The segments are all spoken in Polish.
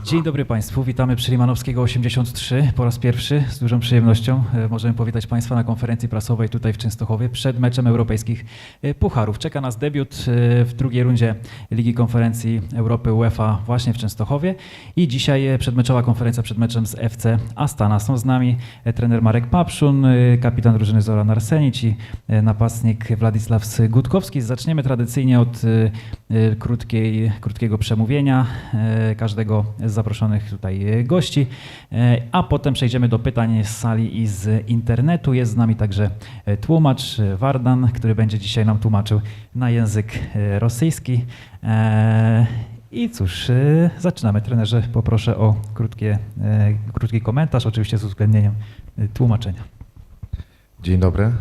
Dzień dobry Państwu, witamy przy Limanowskiego 83 po raz pierwszy. Z dużą przyjemnością e, możemy powitać Państwa na konferencji prasowej tutaj w Częstochowie przed meczem europejskich e, pucharów. Czeka nas debiut e, w drugiej rundzie Ligi Konferencji Europy UEFA właśnie w Częstochowie i dzisiaj przedmeczowa konferencja przed meczem z FC Astana. Są z nami trener Marek Papszun, kapitan drużyny Zoran Arsenic i napastnik Władysław Gutkowski. Zaczniemy tradycyjnie od krótkiej, krótkiego przemówienia e, każdego z zaproszonych tutaj gości, e, a potem przejdziemy do pytań z sali i z internetu. Jest z nami także tłumacz Wardan, który będzie dzisiaj nam tłumaczył na język rosyjski. I cóż, zaczynamy. Trenerze, poproszę o krótkie, krótki komentarz, oczywiście z uwzględnieniem tłumaczenia. Dzień dobry.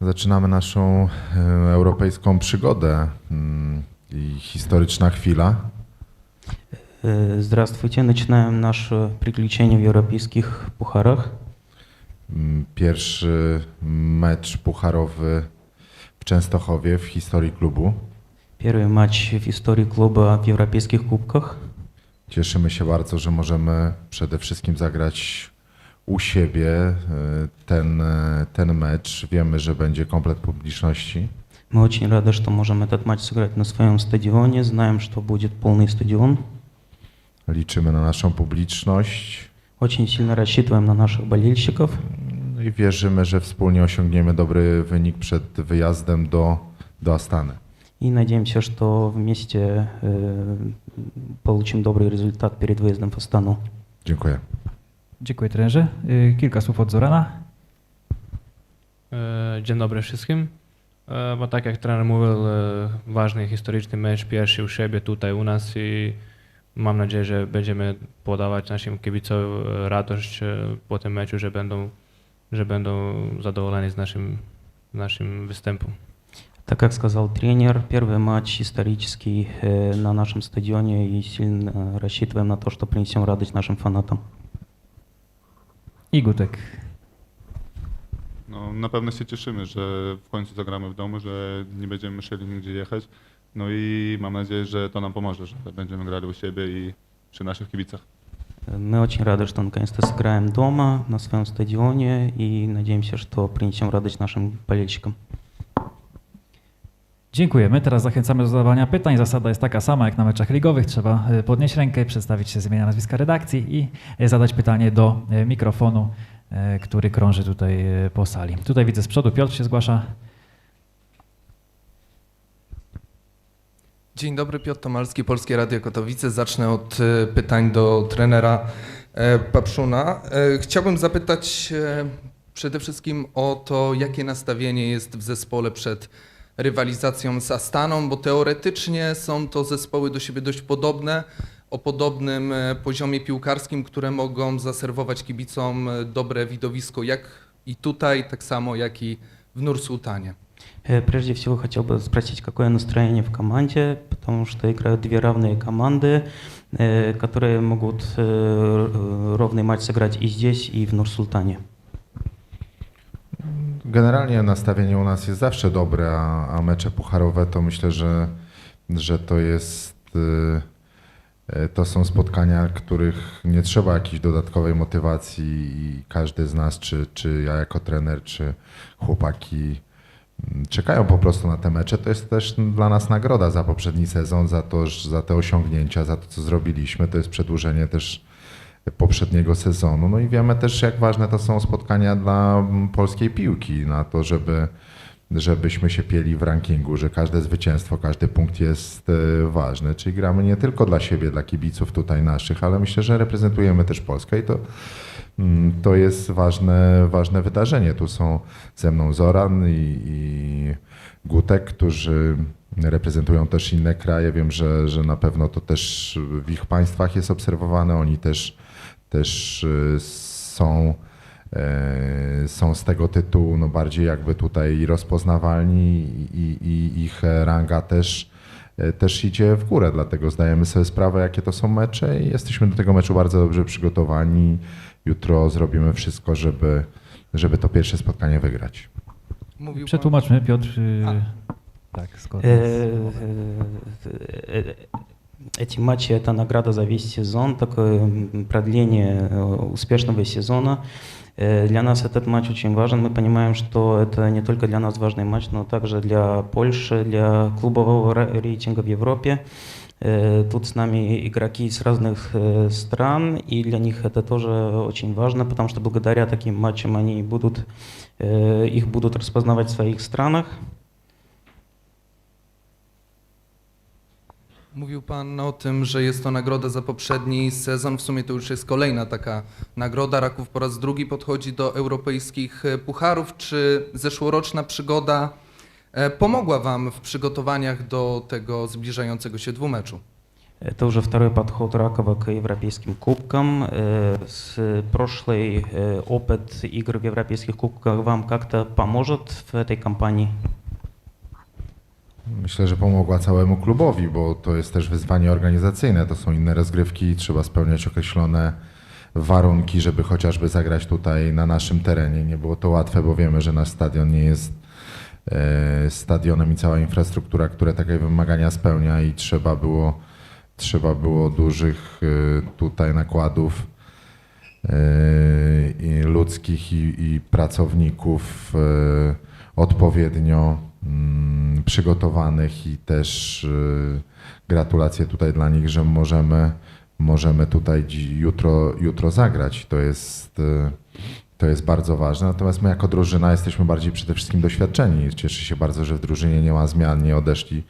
Zaczynamy naszą e, europejską przygodę mm, i historyczna chwila. Э, Здравствуйте. Начинаем наше приключение в европейских пухарах. Mm, Pierwszy mecz pucharowy w Częstochowie w historii klubu. Первый матч в истории клуба в европейских кубках. Cieszymy się bardzo, że możemy przede wszystkim zagrać u siebie e, ten, e, ten mecz. Wiemy, że będzie komplet publiczności. Мы очень рады, что можем этот матч сыграть на своем стадионе. Знаем, что будет полный стадион. Liczymy na naszą publiczność Очень сильно рассчитываем на наших болельщиков. no i wierzymy, że wspólnie osiągniemy dobry wynik przed wyjazdem do, do Astany. И надеемся, что вместе э, получим добрый результат перед выездом в Астану. Dziękuję. Dziękuję trenerze. E, Kilka słów od Zorana. Е, Dzień dobry wszystkim. E, Bo tak jak trener mówił, e, ważny historyczny mecz pierwszy u siebie tutaj u nas i mam nadzieję, że będziemy podawać naszym kibicom e, radość e, po tym meczu, że będą, że będą zadowoleni z naszym, z naszym występem. Так как сказал тренер, первый матч исторический э, на нашем стадионе и сильно э, рассчитываем на то, что принесем радость нашим фанатам. I Gutek. No, na pewno się cieszymy, że w końcu zagramy w domu, że nie będziemy musieli nigdzie jechać. No i mam nadzieję, że to nam pomoże, że będziemy grali u siebie i przy naszych kibicach. Э, Мы очень rady, что наконец-то сыграем дома на своем стадионе и надеемся, что принесем радость нашим болельщикам. Dziękujemy. Teraz zachęcamy do zadawania pytań. Zasada jest taka sama jak na meczach ligowych. Trzeba e, podnieść rękę, przedstawić się z imienia, nazwiska redakcji i e, zadać pytanie do e, mikrofonu, który krąży tutaj po sali. Tutaj widzę z przodu Piotr się zgłasza. Dzień dobry, Piotr Tomalski, Polskie Radio Kotowice. Zacznę od pytań do trenera Papszuna. Chciałbym zapytać przede wszystkim o to, jakie nastawienie jest w zespole przed rywalizacją z Astaną, bo teoretycznie są to zespoły do siebie dość podobne, o podobnym e, poziomie piłkarskim, które mogą zaserwować kibicom e, dobre widowisko, jak i tutaj, tak samo jak i w Nursultanie. Э, Прежде всего хотел бы спросить, какое настроение в команде, потому что играют две равные команды, э, которые могут э, р- ровный матч сыграть и здесь, и в Нур-Султане. Generalnie nastawienie u nas jest zawsze dobre, a, a mecze pucharowe to myślę, że, że to jest. y, y, To są spotkania, których nie trzeba jakiejś dodatkowej motywacji i każdy z nas, czy, czy ja jako trener, czy chłopaki mm, czekają po prostu na te mecze. To jest też dla nas nagroda za poprzedni sezon, za, to, za te osiągnięcia, za to, co zrobiliśmy. To jest przedłużenie też poprzedniego sezonu. No i wiemy też, jak ważne to są spotkania dla mm, polskiej piłki, na to, żeby, żebyśmy się pieli w rankingu, że każde zwycięstwo, każdy punkt jest e, ważny. Czyli gramy nie tylko dla siebie, dla kibiców tutaj naszych, ale myślę, że reprezentujemy też Polskę i to, mm, to jest ważne, ważne wydarzenie. Tu są ze mną Zoran i, i Gutek, którzy reprezentują też inne kraje. Wiem, że, że na pewno to też w ich państwach jest obserwowane. Oni też, też y, są, e, są z tego tytułu no bardziej jakby tutaj rozpoznawalni i, i ich ranga też, e, też idzie w górę, dlatego zdajemy sobie sprawę, jakie to są mecze i jesteśmy do tego meczu bardzo dobrze przygotowani. Jutro zrobimy wszystko, żeby, żeby to pierwsze spotkanie wygrać. Mówił Przetłumaczmy, Piotr. Y, A. Tak. Эти матчи это награда за весь сезон, такое продление э, успешного сезона. Э, Для нас этот матч очень важен. Мы понимаем, что это не только для нас важный матч, но также для Польши, для клубового ре- рейтинга в Европе. Э, Тут с нами игроки из разных стран, и для них это тоже очень важно, потому что благодаря таким матчам они будут, их будут распознавать в своих странах. Mówił Pan o tym, że jest to nagroda za poprzedni sezon. W sumie to już jest kolejna taka nagroda. Raków po raz drugi podchodzi do europejskich e, pucharów. Czy zeszłoroczna przygoda e, pomogła Wam w przygotowaniach do tego zbliżającego się dwumeczu? Это уже второй подход Ракова к европейским кубкам. Э, С прошлый э, опыт игр в европейских кубках вам как-то поможет в этой кампании? Myślę, że pomogła całemu klubowi, bo to jest też wyzwanie organizacyjne. To są inne rozgrywki, trzeba spełniać określone warunki, żeby chociażby zagrać tutaj na naszym terenie. Nie było to łatwe, bo wiemy, że nasz stadion nie jest e, stadionem i cała infrastruktura, która takie wymagania spełnia i trzeba było, trzeba było dużych e, tutaj nakładów e, ludzkich i, i pracowników odpowiednio przygotowanych i też e, gratulacje tutaj dla nich, że możemy, możemy tutaj jutro, jutro zagrać. To jest, e, to jest bardzo ważne. Natomiast my jako drużyna jesteśmy bardziej przede wszystkim doświadczeni. Cieszę się bardzo, że w drużynie nie ma zmian, nie odeszli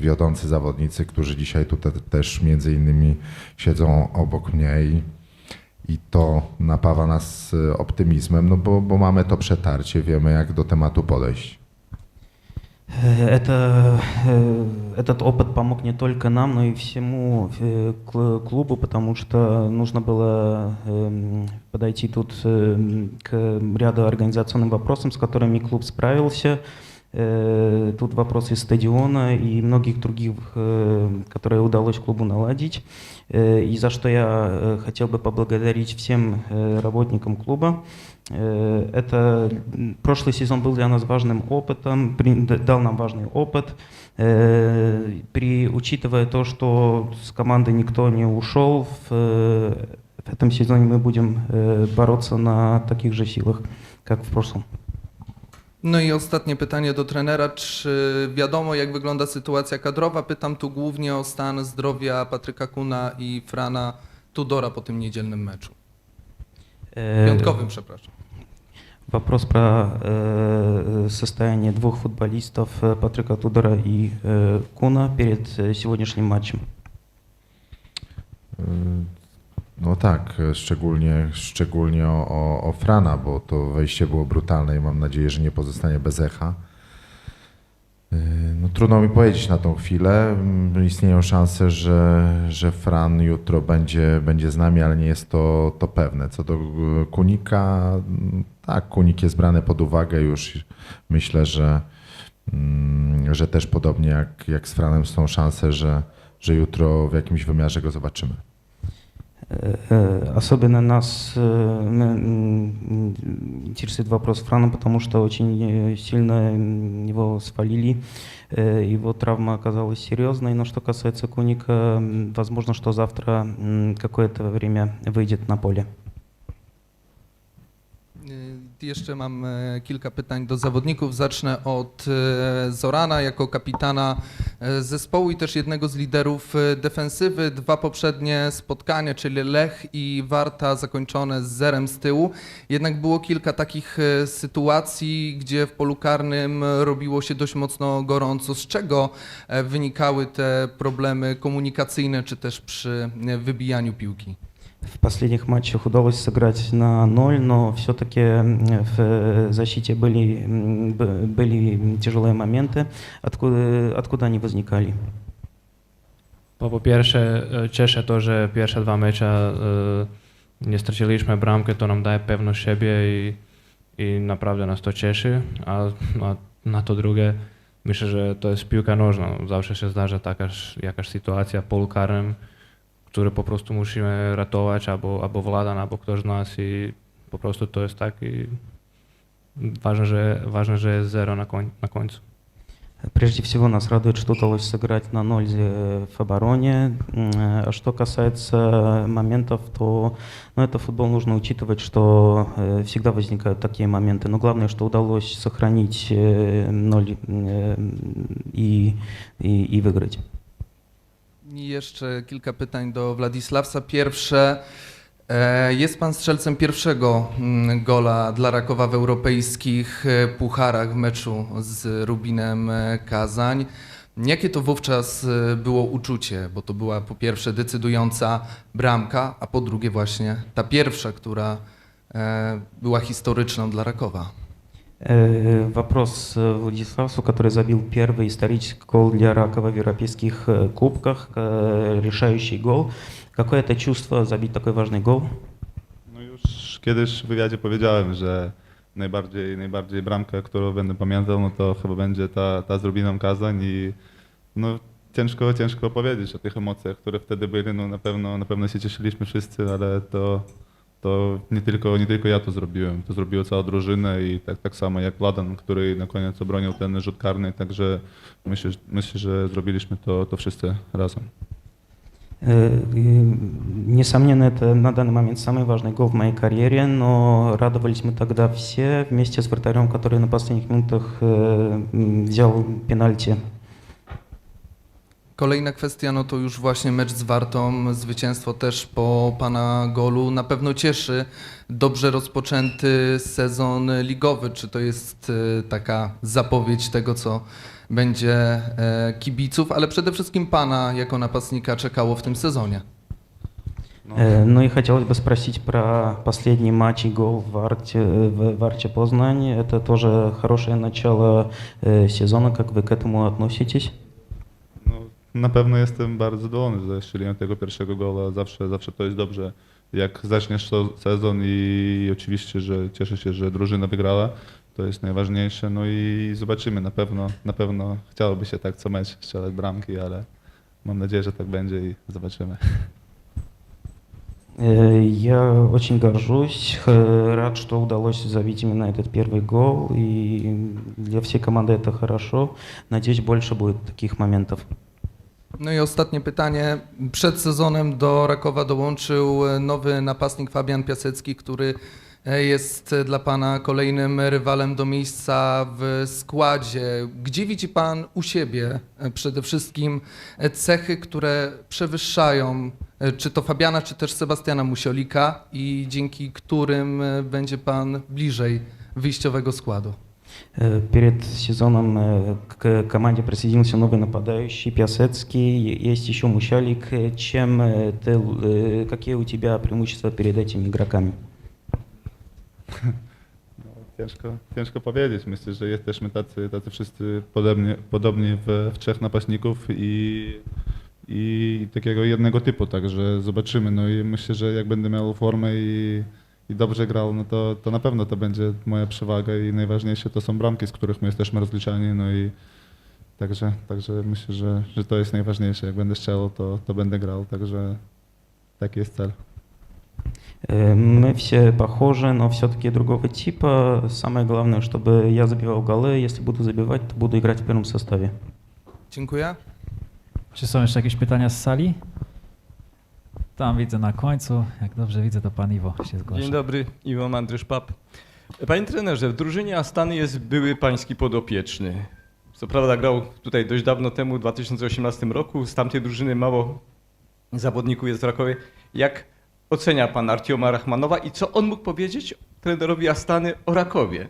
wiodący zawodnicy, którzy dzisiaj tutaj też między innymi siedzą obok mnie i, i to napawa nas e, optymizmem, no bo, bo mamy to przetarcie, wiemy jak do tematu podejść. Э, Это, э, этот опыт помог не только нам, но и всему э, кл- клубу, потому что нужно было эм, подойти тут эм, к ряду организационным вопросам, с которыми клуб справился. Э, Тут вопросы стадиона и многих других, э, которые удалось клубу наладить. Э, И за что я хотел бы поблагодарить всем работникам клуба. Это прошлый сезон был для нас важным опытом, дал нам важный опыт. При учитывая то, что с команды никто не ушел, в, этом сезоне мы будем бороться на таких же силах, как в прошлом. No i ostatnie pytanie do trenera. Czy wiadomo, jak wygląda sytuacja kadrowa? Pytam tu głównie o stan zdrowia Patryka Kuna i Frana Tudora po tym niedzielnym meczu. Э, Piątkowym, przepraszam. Вопрос про э, состояние двух футболистов, э, Патрика Тудора и э, Куна, перед э, сегодняшним матчем. No tak, szczególnie, szczególnie o, o, o Frana, bo to wejście było brutalne i mam nadzieję, że nie pozostanie bez echa. Y, No, trudno mi powiedzieć na tą chwilę. Mm, Istnieją szanse, że, że Fran jutro będzie, będzie z nami, ale nie jest to, to pewne. Co do Kunika, tak, Kunik jest brany pod uwagę już. Myślę, że, mm, że też podobnie jak, jak z Franem są szanse, że, że jutro w jakimś wymiarze go zobaczymy. Э, э, Особенно нас э, интересует вопрос Франа, потому что очень сильно его свалили. Его травма оказалась серьезной. Но что касается Куника, возможно, что завтра какое-то время выйдет на поле. Jeszcze mam e, kilka pytań do zawodników. Zacznę od e, Zorana jako kapitana e, zespołu i też jednego z liderów defensywy. Dwa poprzednie spotkania, czyli Lech i Warta zakończone z zerem z tyłu. Jednak było kilka takich sytuacji, gdzie w polu karnym robiło się dość mocno gorąco. Z czego wynikały te problemy komunikacyjne, czy też przy wybijaniu piłki? В последних матчах удалось сыграть на ноль, но все-таки в э, защите были, м, б- были тяжелые моменты. Откуда, откуда они возникали? Po, po pierwsze, e, cieszę to, że pierwsze dwa mecze e, nie straciliśmy bramkę, to nam daje pewność siebie i, i naprawdę nas to cieszy. A, a na to drugie, myślę, że to jest piłka nożna. Zawsze się zdarza taka jakaś sytuacja w polu karnym, które po prostu musimy ratować, albo, albo Vladan, albo ktoś z nas i po prostu to jest tak i ważne, że, ważne, że jest zero na, koń. Прежде всего нас радует, что удалось сыграть на ноль э, в обороне. А что касается моментов, то ну, это футбол нужно учитывать, что э, всегда возникают такие моменты. Но главное, что удалось сохранить э, ноль э, и, и, и wygrać. I jeszcze kilka pytań do Władysławsa. Pierwsze. e, Jest pan strzelcem pierwszego mm, gola dla Rakowa w europejskich e, pucharach w meczu z Rubinem e, Kazań. Jakie to wówczas było uczucie? Bo to była po pierwsze decydująca bramka, a po drugie właśnie ta pierwsza, która była historyczną dla Rakowa. Э, Вопрос э, Владиславу, который забил первый исторический гол для Ракова в европейских э, кубках, э, решающий гол. Какое это чувство забить такой важный гол? No już kiedyś w wywiadzie powiedziałem, że najbardziej, najbardziej bramkę, którą będę pamiętał, no to chyba będzie ta, ta z Rubiną Kazań i no ciężko, ciężko powiedzieć o tych emocjach, które wtedy były, no na pewno, na pewno się cieszyliśmy wszyscy, ale to, to nie, tylko, nie tylko ja to zrobiłem, to zrobiła cała drużyna i tak, tak samo jak Vladan, który na koniec obronił ten rzut karny, także myślę, myślę że zrobiliśmy to, to wszyscy razem. Э, и, Несомненно, это на данный момент самый важный гол в моей карьере, но радовались мы тогда все вместе с вратарем, который на последних минутах э, м, взял пенальти. Kolejna kwestia, no to już właśnie mecz z Wartą, zwycięstwo też po pana golu. Na pewno cieszy dobrze rozpoczęty sezon ligowy. Czy to jest e, taka zapowiedź tego, co będzie e, kibiców, ale przede wszystkim pana jako napastnika czekało w tym sezonie? No. Э, Ну и хотелось бы спросить про последний матч и гол в Арте, в Варте Познань. Это тоже хорошее начало э, сезона. Как вы к этому относитесь? No, na pewno jestem bardzo zadowolony ze strzeliłem tego pierwszego gola. Zawsze, zawsze to jest dobrze, jak zaczniesz to sezon i oczywiście, że cieszę się, że drużyna wygrała. To jest najważniejsze. No i zobaczymy. Na pewno, na pewno chciałoby się tak co mecz strzelać bramki, ale mam nadzieję, że tak będzie i zobaczymy. Э, Я очень горжусь, х- рад, что удалось забить именно этот первый гол. И для всей команды это хорошо. Надеюсь, больше будет таких моментов. No i ostatnie pytanie. Przed sezonem do Rakowa dołączył nowy napastnik Fabian Piasecki, który e, jest e, dla pana kolejnym rywalem do miejsca w składzie. Gdzie widzi pan u siebie e, przede wszystkim cechy, które przewyższają czy to Fabiana, czy też Sebastiana Musiolika i dzięki którym będzie pan bliżej wyjściowego składu? Э, Перед сезоном э, к команде присоединился новый нападающий Пиасецкий, есть еще Мущалик. Э, Чем э, ты, л- э, какие у тебя преимущества перед этими игроками? No, ciężko, ciężko powiedzieć. Myślę, że jesteśmy tacy, tacy wszyscy podobnie, podobni w, w trzech napastników i, i takiego jednego typu, także zobaczymy. No i myślę, że jak będę miał formę i, i dobrze grał, no to, to na pewno to będzie moja przewaga i najważniejsze to są bramki, z których my jesteśmy rozliczani. No i także, także myślę, że, że to jest najważniejsze. Jak będę strzelał, to, to będę grał, także taki jest cel. Э, Мы все похожи, но все-таки другого типа. Самое главное, чтобы я забивал голы. Если буду забивать, то буду играть в первом составе. Dziękuję. Czy są jeszcze jakieś pytania z sali? Tam widzę na końcu. Jak dobrze widzę, to pan Iwo się zgłasza. Dzień dobry, Iwo Mandrysz-Pap. Panie trenerze, w drużynie Astany jest były pański podopieczny. Co prawda grał tutaj dość dawno temu, w 2018 roku. Z tamtej drużyny mało zawodników jest w Rakowie. Jak ocenia pan Artioma Rachmanowa i co on mógł powiedzieć trenerowi Astany o Rakowie?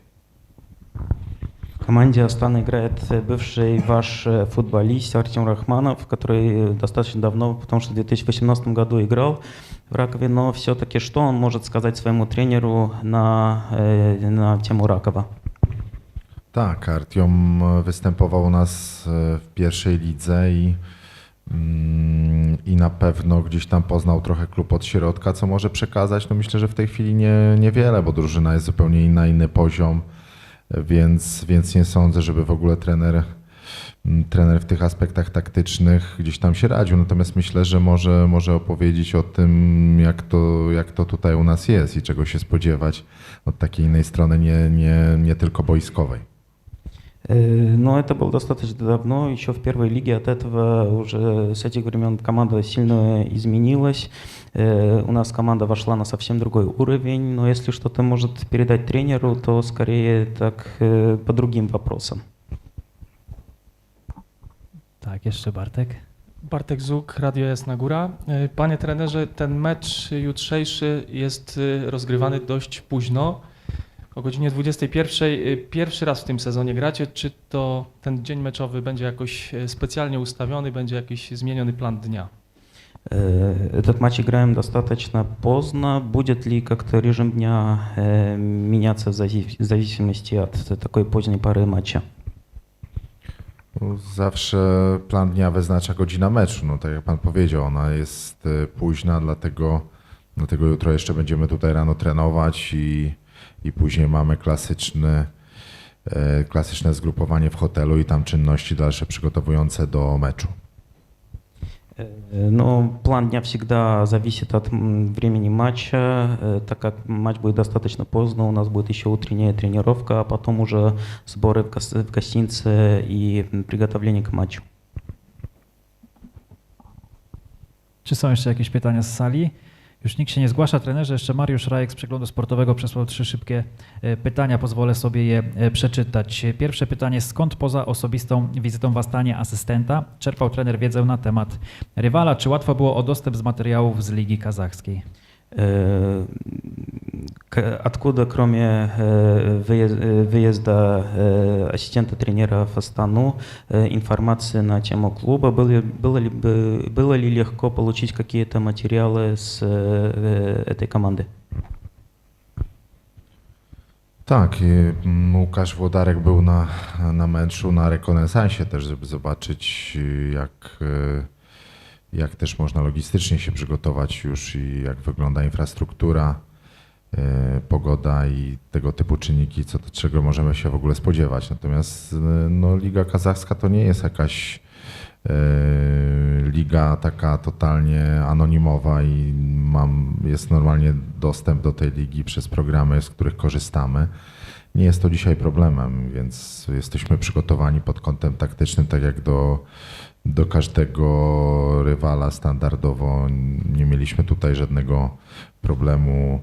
В команде Астана играет э, бывший ваш э, футболист Артем Рахманов, который э, достаточно давно, потому что в 2018 году играл в Ракове, но все-таки что он может сказать своему тренеру на, э, на temu Rakowa? Tak, Artiom występował u nas e, w pierwszej lidze i, mm, i na pewno gdzieś tam poznał trochę klub od środka. Co może przekazać? No myślę, że w tej chwili nie, niewiele, bo drużyna jest zupełnie inna, inny poziom, więc, więc nie sądzę, żeby w ogóle trener, mm, trener w tych aspektach taktycznych gdzieś tam się radził. Natomiast myślę, że może, może opowiedzieć o tym, jak to, jak to tutaj u nas jest i czego się spodziewać od takiej innej strony, nie, nie, nie tylko boiskowej. Э, Но это было достаточно давно, еще в первой лиге. От этого уже с этих времен команда сильно изменилась. Э, У нас команда вошла на совсем другой уровень, но если что-то может передать тренеру, то скорее так э, по другим вопросам. Tak, jeszcze Bartek. Bartek Zuk, Radio Jasna Góra. Panie trenerze, ten mecz jutrzejszy jest e, rozgrywany dość późno, o godzinie 21. E, Pierwszy raz w tym sezonie gracie. Czy to ten dzień meczowy będzie jakoś e, specjalnie ustawiony, będzie jakiś zmieniony plan dnia? Э, Этот матч играем достаточно поздно. Будет ли как-то режим дня э, меняться в зази- в зависимости от такой поздней поры матча? No, Zawsze plan dnia wyznacza godzina meczu. No, tak jak pan powiedział, ona jest e, późna, dlatego, dlatego jutro jeszcze będziemy tutaj rano trenować i, i później mamy klasyczny, e, klasyczne zgrupowanie w hotelu i tam czynności dalsze przygotowujące do meczu. Э, Но план дня всегда зависит от м, времени матча, э, так как матч будет достаточно поздно, у нас будет еще утренняя тренировка, а потом уже сборы в гос- в гостинице и м, приготовление к матчу. Czy są jeszcze jakieś pytania z sali? Już nikt się nie zgłasza, trenerze. Jeszcze Mariusz Rajek z przeglądu sportowego przesłał trzy szybkie e, pytania. Pozwolę sobie je e, przeczytać. Pierwsze pytanie: skąd poza osobistą wizytą w Astanie asystenta czerpał trener wiedzę na temat rywala? Czy łatwo było o dostęp z materiałów z Ligi Kazachskiej? Э, к- Откуда, кроме э, выез- э, выезда э, ассистента тренера в Астану, э, информации на тему клуба, было, ли- было, ли, бы- было ли легко получить какие-то материалы с э, этой команды? Tak, i, mm, Łukasz Włodarek był na, na meczu, na rekonesansie też, żeby zobaczyć y, jak, y, jak też można logistycznie się przygotować już i jak wygląda infrastruktura, y, pogoda i tego typu czynniki, co do czego możemy się w ogóle spodziewać. Natomiast y, no, Liga Kazachska to nie jest jakaś y, liga taka totalnie anonimowa i mam, jest normalnie dostęp do tej ligi przez programy, z których korzystamy. Nie jest to dzisiaj problemem, więc jesteśmy przygotowani pod kątem taktycznym, tak jak do, do każdego rywala standardowo. Nie mieliśmy tutaj żadnego problemu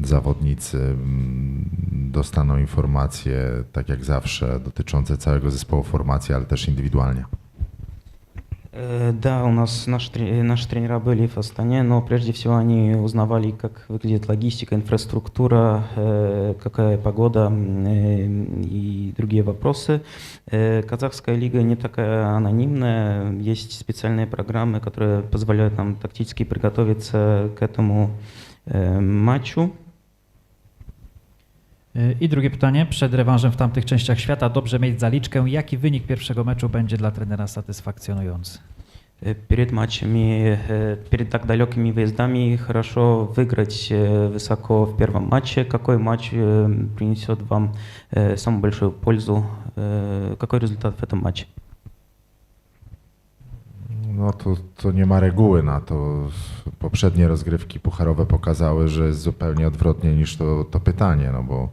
Zawodnicy mm, dostaną informacje, tak jak zawsze, dotyczące całego zespołu formacji, ale też indywidualnie. Э, Да, у нас наши, тре- наши тренера были в Астане, но прежде всего они узнавали, как выглядит логистика, инфраструктура, э, какая погода м, э, и другие вопросы. Э, Казахская лига не такая анонимная, есть специальные программы, которые позволяют нам тактически приготовиться к этому э, матчу. Y, I drugie pytanie. Przed rewanżem w tamtych częściach świata dobrze mieć zaliczkę. Jaki wynik pierwszego meczu będzie dla trenera satysfakcjonujący? Э, Перед матчами, э, перед так далекими выездами хорошо выиграть э, высоко в первом матче. Какой матч э, принесет вам э, самую большую пользу? Э, Какой результат в этом матче? No to, to nie ma reguły na to. Poprzednie rozgrywki pucharowe pokazały, że jest zupełnie odwrotnie niż to, to pytanie, no bo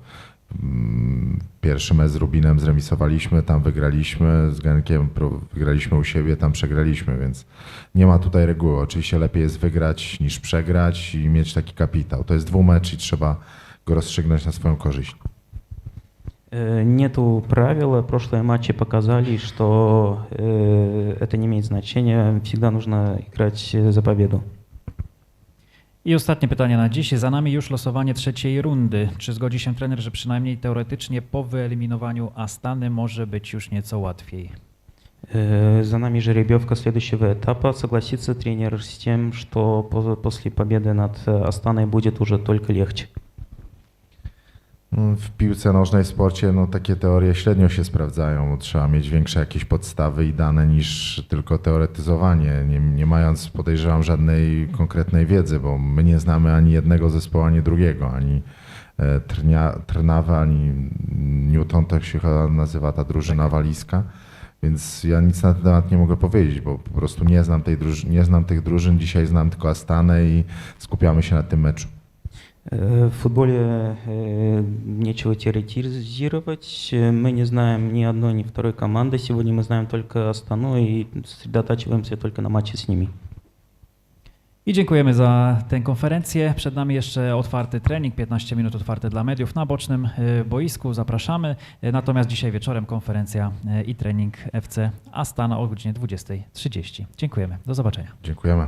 mm, pierwszy mecz z Rubinem zremisowaliśmy, tam wygraliśmy, z Genkiem wygraliśmy u siebie, tam przegraliśmy, więc nie ma tutaj reguły. Oczywiście lepiej jest wygrać niż przegrać i mieć taki kapitał. To jest dwumecz i trzeba go rozstrzygnąć na swoją korzyść. Э, Нету правила. Прошлые матчи показали, что э, это не имеет значения. Всегда нужно играть э, за победу. I ostatnie pytanie na dziś. Za nami już losowanie trzeciej rundy. Czy zgodzi się trener, że przynajmniej teoretycznie po wyeliminowaniu Astany może być już nieco łatwiej? Э, За нами жеребьевка следующего этапа. Согласится тренер с тем, что по- после победы над э, Астаной будет уже только легче? Mm, W piłce nożnej, w sporcie, no takie teorie średnio się sprawdzają. Trzeba mieć większe jakieś podstawy i dane niż tylko teoretyzowanie, nie, nie mając, podejrzewam, żadnej konkretnej wiedzy, bo my nie znamy ani jednego zespołu, ani drugiego, ani e, Trnia, Trnawa, ani Newton, tak się chyba nazywa ta drużyna walizka. Więc ja nic na ten temat nie mogę powiedzieć, bo po prostu nie znam, tej druży- nie znam tych drużyn. Dzisiaj znam tylko Astanę i skupiamy się na tym meczu. Э, В футболе э, нечего теоретизировать. Э, Мы не знаем ни одной, ни второй команды. Сегодня мы знаем только Астану и сосредотачиваемся только на матче с ними. I dziękujemy za tę konferencję. Przed nami jeszcze otwarty trening, 15 minut otwarte dla mediów na bocznym e, boisku. Zapraszamy. E, Natomiast dzisiaj wieczorem konferencja e, i trening FC Astana o godzinie 20.30. Dziękujemy. Do zobaczenia. Dziękujemy.